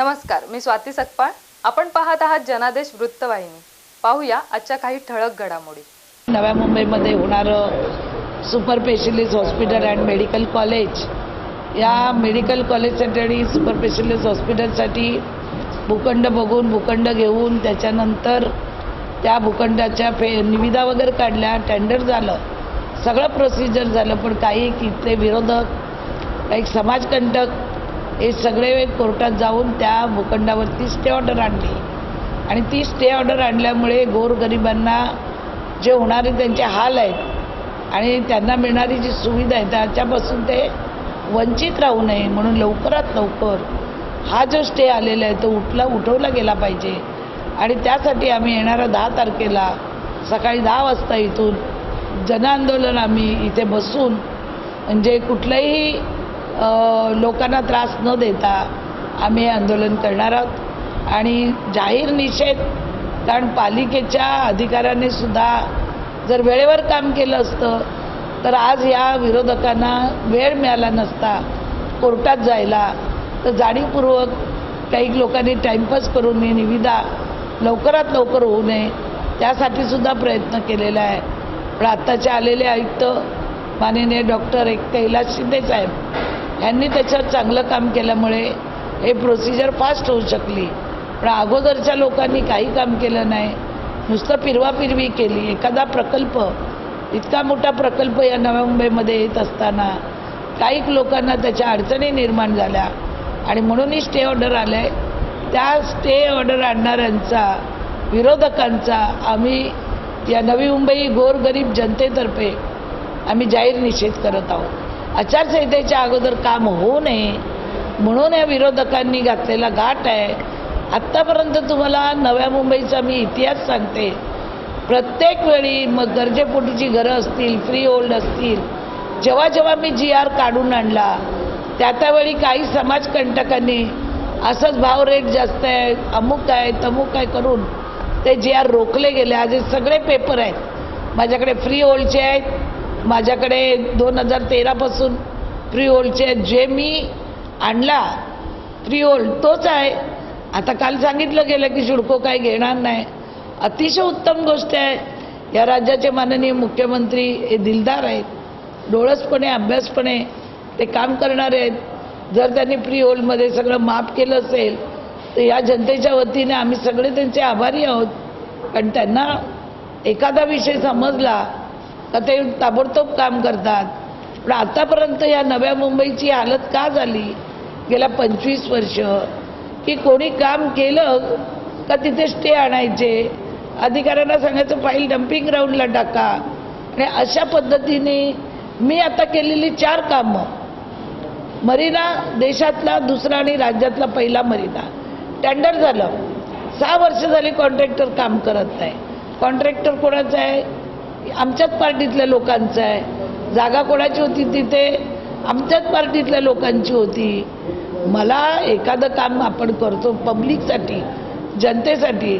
नमस्कार मी स्वाती सकपाळ. आपण पाहत आहात जनादेश वृत्तवाहिनी. पाहूया आजच्या काही ठळक घडामोडी. नव्या मुंबईमध्ये होणारं super specialist hospital and medical college. या मेडिकल कॉलेजसाठी आणि सुपर स्पेशलिस्ट हॉस्पिटलसाठी भूखंड बघून भूखंड घेऊन त्याच्यानंतर त्या भूखंडाच्या फे निविदा वगैरे काढल्या टेंडर झालं. सगळं प्रोसिजर झालं पण काही तिथले विरोधक काही समाजकंटक हे सगळे कोर्टात जाऊन त्या भूखंडावरती स्टे ऑर्डर आणली. आणि ती स्टे ऑर्डर आणल्यामुळे गोरगरिबांना जे होणारे त्यांचे हाल आहेत आणि त्यांना मिळणारी जी सुविधा आहे त्याच्यापासून ते वंचित राहू नये म्हणून लवकरात लवकर हा जो स्टे आलेला आहे तो उठला उठवला गेला पाहिजे. आणि त्यासाठी आम्ही येणाऱ्या दहा तारखेला सकाळी दहा वाजता इथून जनआंदोलन आम्ही इथे बसून म्हणजे कुठल्याही लोकांना त्रास न देता आम्ही आंदोलन करणार आहोत. आणि जाहीर निषेध कारण पालिकेच्या अधिकाऱ्यांनी सुद्धा जर वेळेवर काम केलं असतं तर आज या विरोधकांना वेळ मिळाला नसता कोर्टात जायला. तर जाणीवपूर्वक काही लोकांनी टाईमपास करून ही निविदा लवकरात लवकर होऊ नये त्यासाठी सुद्धा प्रयत्न केलेला आहे. पण आत्ताचे आलेले आयुक्त माननीय डॉक्टर एक कैलास शिंदे साहेब यांनी त्याच्यात चांगलं काम केल्यामुळे हे प्रोसिजर फास्ट होऊ शकली. पण अगोदरच्या लोकांनी काही काम केलं नाही. नुसतं फिरवाफिरवी केली. एखादा प्रकल्प इतका मोठा प्रकल्प या नव्या मुंबईमध्ये येत असताना काहीक लोकांना त्याच्या अडचणी निर्माण झाल्या. आणि म्हणूनही स्टे ऑर्डर आलं आहे त्या स्टे ऑर्डर आणणाऱ्यांचा विरोधकांचा आम्ही या नवी मुंबई गोरगरीब जनतेतर्फे आम्ही जाहीर निषेध करत आहोत. आचारसंहितेच्या अगोदर काम होऊ नये. म्हणून या विरोधकांनी घातलेला गाठ आहे. आत्तापर्यंत तुम्हाला नव्या मुंबईचा मी इतिहास सांगते. प्रत्येक वेळी मग गरजेपोटीची घरं असतील फ्री होल्ड असतील जेव्हा जेव्हा मी जी आर काढून आणला त्या त्यावेळी काही समाजकंटकांनी असंच भाव रेट जास्त आहे अमुक आहे तमुक आहे करून ते जी आर रोखले गेले. आज सगळे पेपर आहेत. माझ्याकडे फ्री होल्डचे आहेत. माझ्याकडे दोन हजार तेरापासून फ्री जे मी आणला फ्री तोच आहे. आता काल सांगितलं गेलं की शुडको काय घेणार नाही. अतिशय उत्तम गोष्ट आहे. या राज्याचे माननीय मुख्यमंत्री हे दिलदार आहेत. डोळसपणे अभ्यासपणे ते काम करणारे आहेत. जर त्यांनी प्री होल्डमध्ये सगळं माफ केलं असेल तर या जनतेच्या वतीने आम्ही सगळे त्यांचे आभारी आहोत. कारण त्यांना एखादा विषय समजला का ते ताबडतोब काम करतात. पण आतापर्यंत या नव्या मुंबईची हालत का झाली? गेल्या पंचवीस वर्ष. की कोणी काम केलं का तिथे स्टे आणायचे? अधिकाऱ्यांना सांगायचं फाईल डम्पिंग ग्राउंडला टाका. आणि अशा पद्धतीने मी आता केलेली चार कामं. मरीना देशातला दुसरा आणि राज्यातला पहिला मरीना. टेंडर झालं. सहा वर्ष झाली कॉन्ट्रॅक्टर काम करत नाही. कॉन्ट्रॅक्टर कोणाचं आहे? आमच्याच पार्टीतल्या लोकांचं आहे. जागा कोणाची होती तिथे? आमच्याच पार्टीतल्या लोकांची होती. मला एखादं काम आपण करतो पब्लिकसाठी जनतेसाठी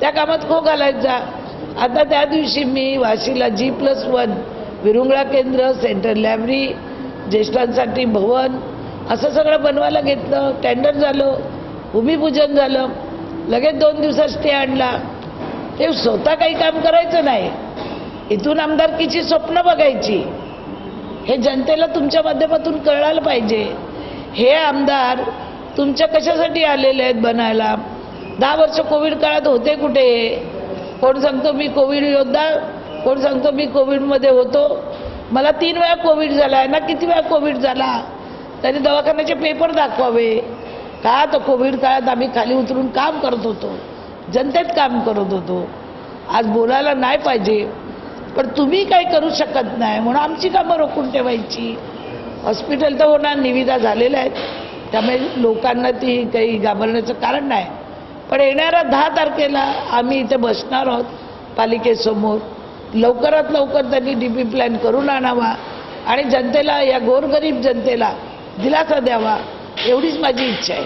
त्या कामात खो घालायचा. आता त्या दिवशी मी वाशीला जी प्लस वन विरुंगळा केंद्र सेंट्रल लायब्ररी ज्येष्ठांसाठी भवन असं सगळं बनवायला घेतलं. टेंडर झालं भूमिपूजन झालं. लगेच दोन दिवसात स्टे आणला. ते स्वतः काही काम करायचं नाही. इथून आमदारकीची स्वप्न बघायची. हे जनतेला तुमच्या माध्यमातून कळायला पाहिजे. हे आमदार तुमच्या कशासाठी आलेले आहेत बनायला? दहा वर्ष कोविड काळात होते कुठे? कोण सांगतो मी कोविड योद्धा? कोण सांगतो मी कोविडमध्ये होतो? मला तीन वेळा कोविड झाला आहे ना? किती वेळा कोविड झाला? तरी दवाखान्याचे पेपर दाखवावे. का तर कोविड काळात आम्ही खाली उतरून काम करत होतो? जनतेत काम करत होतो. आज बोलायला नाही पाहिजे. पण तुम्ही काय करू शकत नाही म्हणून आमची कामं रोखून ठेवायची. हॉस्पिटल तर होणार निविदा झालेल्या आहेत. त्यामुळे लोकांना ती काही घाबरण्याचं कारण नाही. पण येणाऱ्या दहा तारखेला आम्ही इथे बसणार आहोत पालिकेसमोर. लवकरात लवकर त्यांनी डी पी प्लॅन करून आणावा आणि जनतेला या गोरगरीब जनतेला दिलासा द्यावा एवढीच माझी इच्छा आहे.